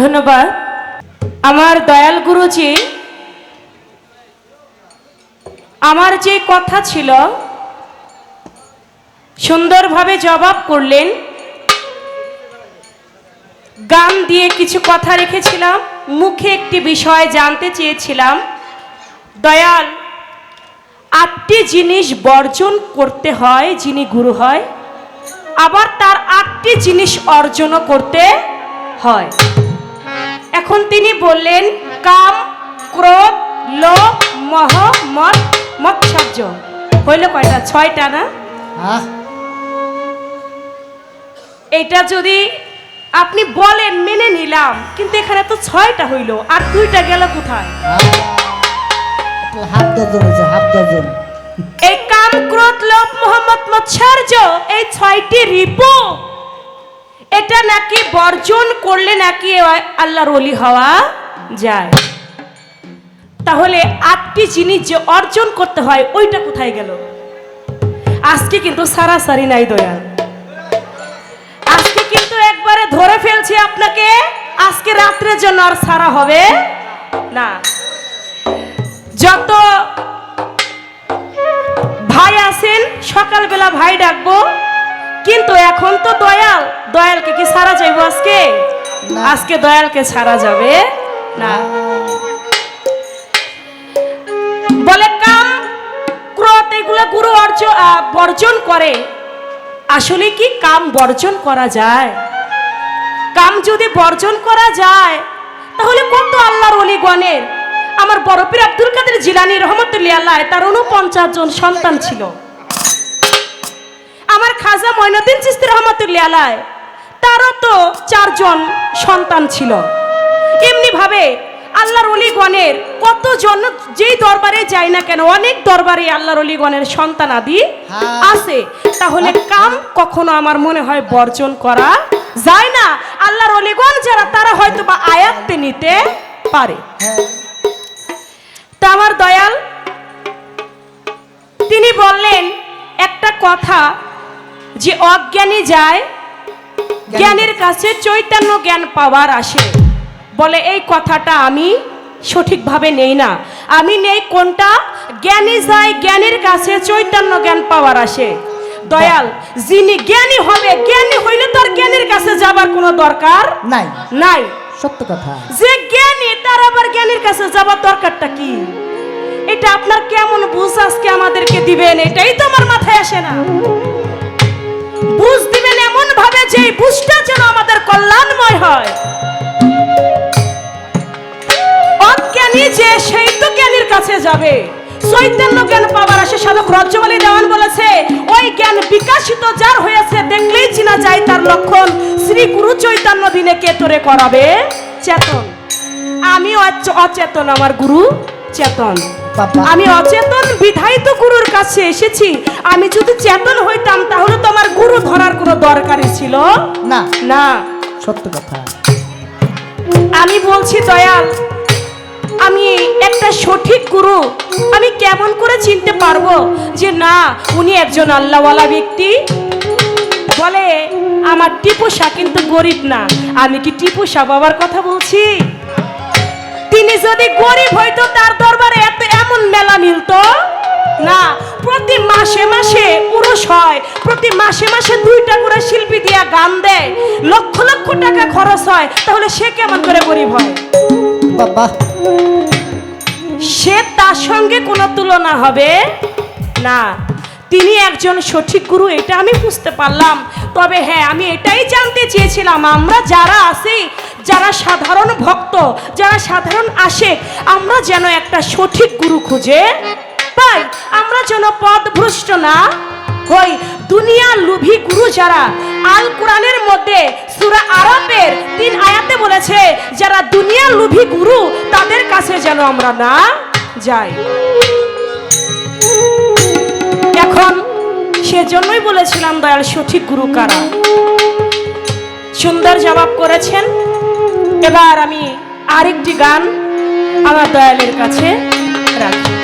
ধন্যবাদ। আমার দয়াল গুরুজি, আমার যে কথা ছিল, সুন্দরভাবে জবাব করলেন। গান দিয়ে কিছু কথা রেখেছিলাম, মুখে একটি বিষয় জানতে চেয়েছিলাম। দয়াল, আটটি জিনিস বর্জন করতে হয়, যিনি গুরু হয়, আবার তার আটটি জিনিস অর্জনও করতে হয়। এখন তিনি বললেন কাম ক্রোধ লোভ মহ মত মৎসর্য। হইল কয়টা? ছয়টা না? এটা যদি আপনি বলেন মেনে নিলাম কিন্তু এখানে তো ছয়টা হইল আর দুইটা গেল কোথায়? হাফ ডজন হাফ ডজন এই কাম ক্রোধ লোভ মোহাম্মদ মৎসর্য এই ছয়টি রিপু। এটা নাকি বর্জন করলে নাকি আল্লাহর অলি হওয়া যায়? তাহলে আটটি জিনিস যে অর্জন করতে হয়, ওইটা কোথায় গেল? আজকে কিন্তু সারাসারি নাই দয়াল। আজকে কিন্তু একবারে ধরে ফেলছি আপনাকে, আজকে রাত্রের জন্য আর সারা হবে না। যত ভাই আছেন, সকালবেলা ভাই ডাকবো কিন্তু এখন তো দয়াল। দয়ালকে কি সারা যাইবো আজকে? আজকে দয়ালকে ছাড়া যাবে? না। বলে কাম ক্রোধ এগুলো গুরু অর্জন বর্জন করে। আসলে কি কাম বর্জন করা যায়? কাম যদি বর্জন করা যায় তাহলে কত আল্লাহর অলিগণের? আমার বরফির আব্দুল কাদের জিলানি রহমতুল্লাহ তার উনপঞ্চাশ জন সন্তান ছিল। আমার খাজা ময়নুদ্দিন চিস্তি রহমতুল্লাহ আল্লাহ তারও তো চারজন সন্তান ছিল। এমনি ভাবে আল্লাহর অলিগণের কতজন যেই দরবারে যায় না কেন অনেক দরবারে আল্লাহর অলিগণের সন্তান আদি হ্যাঁ। আছে। তাহলে কাম কখনো আমার মনে হয় বর্জন করা যায় না। আল্লাহর অলিগণ যারা তারা হয়তো বা আয়াত্তে নিতে পারে। তা আমার দয়াল তিনি বললেন একটা কথা যে অজ্ঞানী যায় জ্ঞানের কাছে চৈতন্য জ্ঞান পাওয়ার আসে। বলে এই কথাটা আমি সঠিকভাবে নেই না। আমি নেই কোনটা? জ্ঞানী যায় জ্ঞানের কাছে চৈতন্য জ্ঞান পাওয়ার আসে। দয়াল যিনি জ্ঞানী হবে জ্ঞানী হইলে তার জ্ঞানের কাছে যাবার কোনো দরকার নাই। নাই। সত্য কথা। যে জ্ঞানী তার আবার জ্ঞানীর কাছে যাবার দরকারটা কি? এটা আপনার কেমন বুঝ আজকে আমাদেরকে দিবেন? এটাই তো আমার মাথায় আসে না। বুঝ দিবেন এমন ভাবে যে বুঝটা যেন আমাদের কল্যাণময় হয়। অজ্ঞানী যে সেই তো জ্ঞানীর কাছে যাবে। চৈতন্য জ্ঞান আসে সাধক দেওয়ান বলেছে ওই জ্ঞান বিকাশিত যার হয়েছে দেখলেই চিনা যায় তার লক্ষণ। শ্রী গুরু চৈতন্য দিনে কে তোরে করাবে? চেতন। আমি অচেতন আমার গুরু চেতন। আমি অচেতন বিধায়িত গুরুর কাছে এসেছি। আমি যদি চেতন হইতাম তাহলে ছিল না। না। সত্য কথা। আমি বলছি দয়াল আমি একটা সঠিক গুরু। আমি কেমন করে চিনতে পারব যে না উনি একজন আল্লাহওয়ালা ব্যক্তি? বলে আমার টিপু শাহ কিন্তু গরিব না। আমি কি টিপু শাহ বাবার কথা বলছি? তিনি যদি গরিব হইতো তার দরবারে এত এমন মেলা মিলতো? না প্রতি মাসে মাসে পুরুষ হয় প্রতি মাসে মাসে দুইটা করে শিল্পী দিয়া গান দেয় লক্ষ লক্ষ টাকা খরচ হয় তাহলে সে কেমন করে গরিব হয়? বাবা। সে তার সঙ্গে কোনো তুলনা হবে না। তিনি একজন সঠিক গুরু এটা আমি বুঝতে পারলাম। তবে হ্যাঁ আমি এটাই জানতে চেয়েছিলাম আমরা যারা আছি যারা সাধারণ ভক্ত যারা সাধারণ আসে আমরা যেন একটা সঠিক গুরু খুঁজে পাই আমরা যেন পথভ্রষ্ট না হই। দুনিয়া লুভি গুরু যারা, আল কোরআনের মধ্যে সূরা আরবের তিন আয়াতে বলেছে, যারা দুনিয়া লুভি গুরু, তাদের কাছে যেন আমরা না যাই। এখন সেজন্যই বলেছিলাম, দয়াল সঠিক গুরু কারা? সুন্দর জবাব করেছেন। এবার আমি আরেকটি গান আমার দয়ালের কাছে রাখি।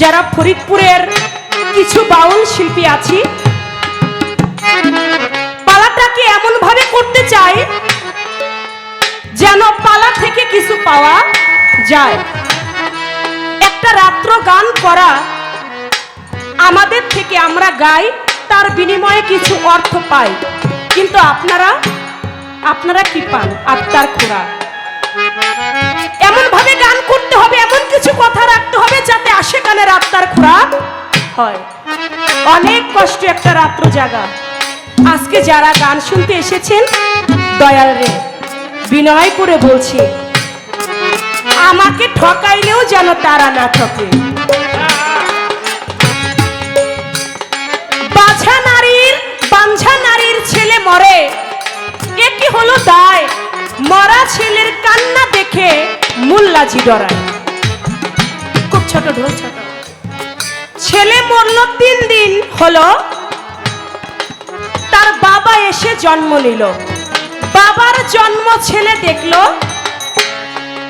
যারা ফরিদপুরের কিছু বাউল শিল্পী আছি, পালাটাকে এমন ভাবে করতে চাই যেন পালা থেকে কিছু পাওয়া যায়। একটা রাত্র গান করা আমাদের থেকে আমরা গাই, তার বিনিময়ে কিছু অর্থ পাই। কিন্তু আপনারা আপনারা কি পান? আত্মার গান করতে হবে, এমন কিছু কথা রাখতে হবে যাতে আসে কানে খোরাক হয়। অনেক কষ্ট একটা রাত্র জাগা। আজকে যারা গান শুনতে এসেছেন, দয়াল রে, বিনয় করে বলছি, আমাকে ঠকাইলেও যেন তারা না ঠকে। নারীর, বাঞ্ছা নারীর ছেলে মরে, এ কি হলো দায়? মরা ছেলের কান্না দেখে মুল্লাজি ডরায়। খুব ছোট ঢোল, ছোট। ছেলে মরল তিন দিন হলো, তার বাবা এসে জন্ম নিল। বাবার জন্ম ছেলে দেখল,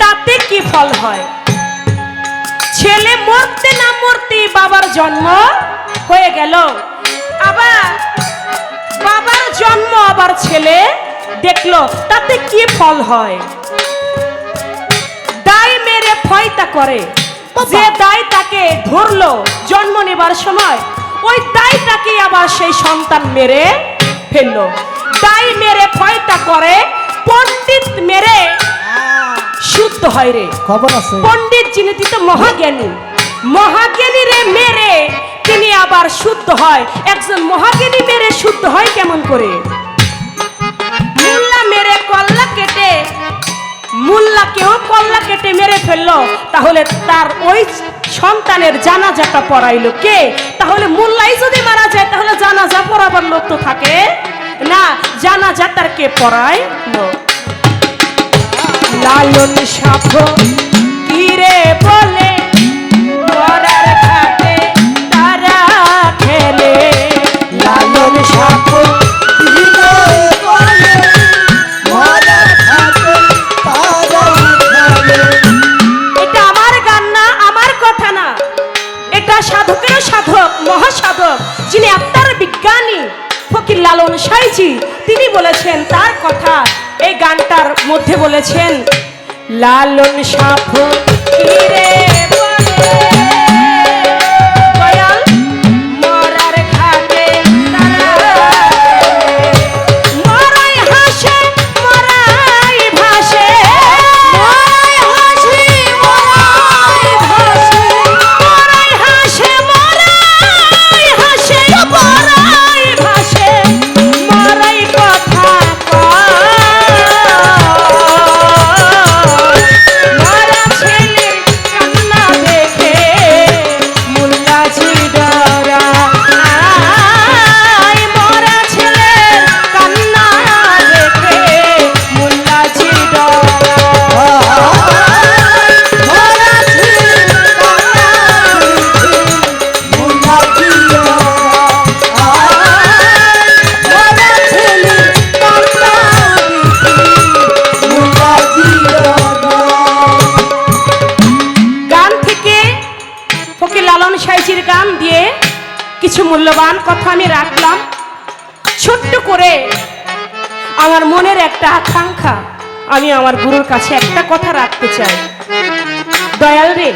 তাতে কি ফল হয়? ছেলে মরতে না মরতেই বাবার জন্ম হয়ে গেল। আবার বাবার জন্ম আবার ছেলে দেখল, তাতে কি ফল হয়? ফয়তা করে। যে দায় তাকে ধরলো জন্ম নেবার সময় ওই দায়টাকে আবার সেই সন্তান মেরে ফেলল। দাই মেরে ক্ষয়টা করে পণ্ডিত মেরে শুদ্ধ হয় রে। খবর আছে। পণ্ডিত যিনি তিনি মহাজ্ঞানী মহাজ্ঞানী রে মেরে তিনি আবার শুদ্ধ হয়। একজন মহাজ্ঞানী মেরে শুদ্ধ হয় কেমন করে? মুল্লা মেরে কল্লা কেটে মুল্লাকেও কল্লা কেটে মেরে ফেলল। তাহলে তার ওই সন্তানের জানাজাটা পড়াইলো কে? তাহলে মুল্লাই যদি মারা যায়, তাহলে জানাজা পড়াবার লোক তো থাকে। না, জানাজা তার কে পড়ায় লালন সাপ কিরে বলে? বলেছেন লালন সাপ আমার গুরুর কাছে একটা কথা রাখতে চাই। দয়াল রে,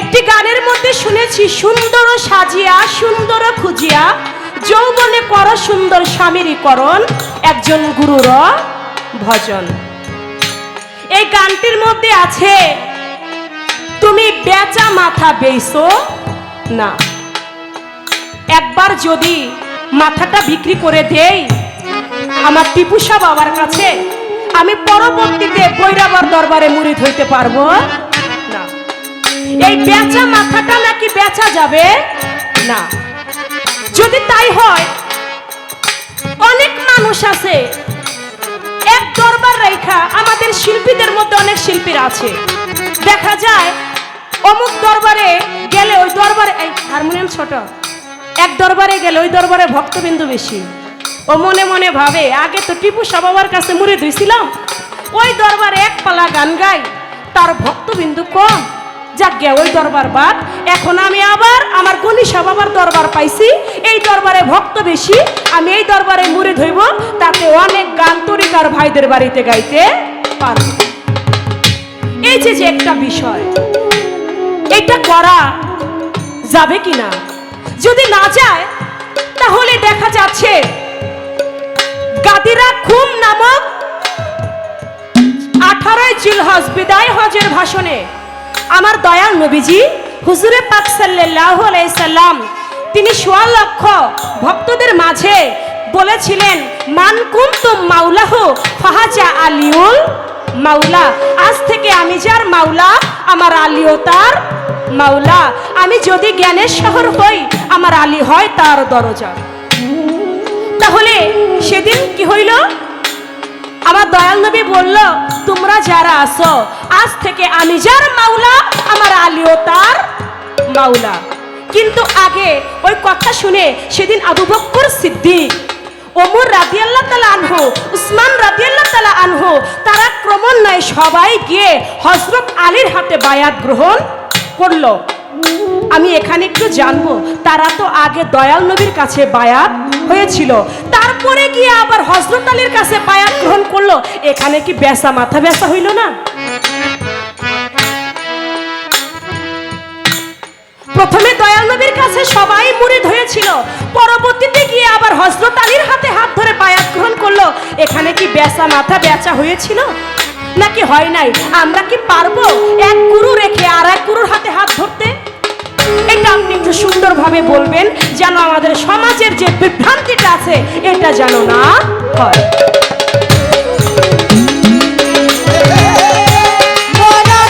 একটি গানের মধ্যে শুনেছি, সুন্দর সাজিয়া, সুন্দর খুঁজিয়া, যৌবনে কর সুন্দর স্বামীরই করণ, একজন গুরুর ভজন। এই গানটির মধ্যে আছে, তুমি বেচা মাথা বেইছো না। একবার যদি মাথাটা বিক্রি করে দেই, আমার টিপুসা বাবার কাছে আমি পরবর্তীতে বৈরাবার দরবারে মুড়িদ হইতে পারব? না। এই বেচা মাথাটা নাকি বেচা যাবে? না। যদি তাই হয়, অনেক মানুষ আছে, এক দরবার রেখা আমাদের শিল্পীদের মধ্যে অনেক শিল্পীরা আছে। দেখা যায়, অমুক দরবারে গেলে ওই দরবারে হারমোনিয়াম ছোট, এক দরবারে গেলে ওই দরবারে ভক্তবিন্দু বেশি। ও মনে মনে ভাবে, আগে তো টিপু বাবার কাছে মুড়ে ধুইছিলাম। ওই দরবারে এক পালা গান গাই, তার ভক্তবিন্দু কম। যাক ওই দরবার বাদ, এখন আমি আবার আমার গণিসা বাবার দরবার পাইছি। এই দরবারে ভক্ত বেশি, আমি এই দরবারে মুড়ে ধইব, তাতে অনেক গান তরিকার ভাইদের বাড়িতে গাইতে পারব। এই যে যে একটা বিষয় এটা করা যাবে কি না যদি না যায়, তাহলে দেখা যাচ্ছে গাদিরা খুম নামক আঠারোই জিলহজ বিদায় হজের ভাষণে আমার দয়াল নবীজি হুজুরে পাক সাল্লাল্লাহু আলাইসাল্লাম তিনি সোয়া লক্ষ ভক্তদের মাঝে বলেছিলেন, মান কুনতুম মাওলাহু ফাহাজা আলিউল মাওলা। আজ থেকে আমি যার মাওলা, আমার আলিও তার মাওলা। আমি যদি জ্ঞানের শহর হই, আমার আলী হয় তার দরজা তাহলে সেদিন কি হইল? আমার দয়াল নবী বলল, তোমরা যারা আসো আজ থেকে আমি যার মাওলা, আমার আলীও তার মাওলা। কিন্তু আগে ওই কথা শুনে সেদিন আবু বক্কর সিদ্দিক, ওমর রাদিয়াল্লাহ তালা আনহু, উসমান রাদিয়াল্লাহ তালা আনহু, তারা ক্রমান্বয়ে সবাই গিয়ে হজরত আলীর হাতে বায়াত গ্রহণ করল। আমি এখানে একটু জানব, তারা তো আগে দয়াল নবীর কাছে বায়াত হয়েছিল। তারপরে গিয়ে আবার হজরত আলীর কাছে বায়াত গ্রহণ করল। এখানে কি বেসা, মাথা বেসা হইল না? প্রথমে দয়াল নবীর কাছে সবাই মুড়ি ধরেছিল পরবর্তীতে গিয়ে আবার হজরত আলীর হাতে হাত ধরে বায়াত গ্রহণ করল। এখানে কি বেচা মাথা বেচা হয়েছিল? নাকি হয় নাই? আমরা কি পারব এক গুরু রেখে আর এক গুরুর হাতে হাত ধরতে? এটা আপনি একটু সুন্দরভাবে বলবেন যেন আমাদের সমাজের যে বিভ্রান্তিটা আছে, এটা যেন না হয়। মোরা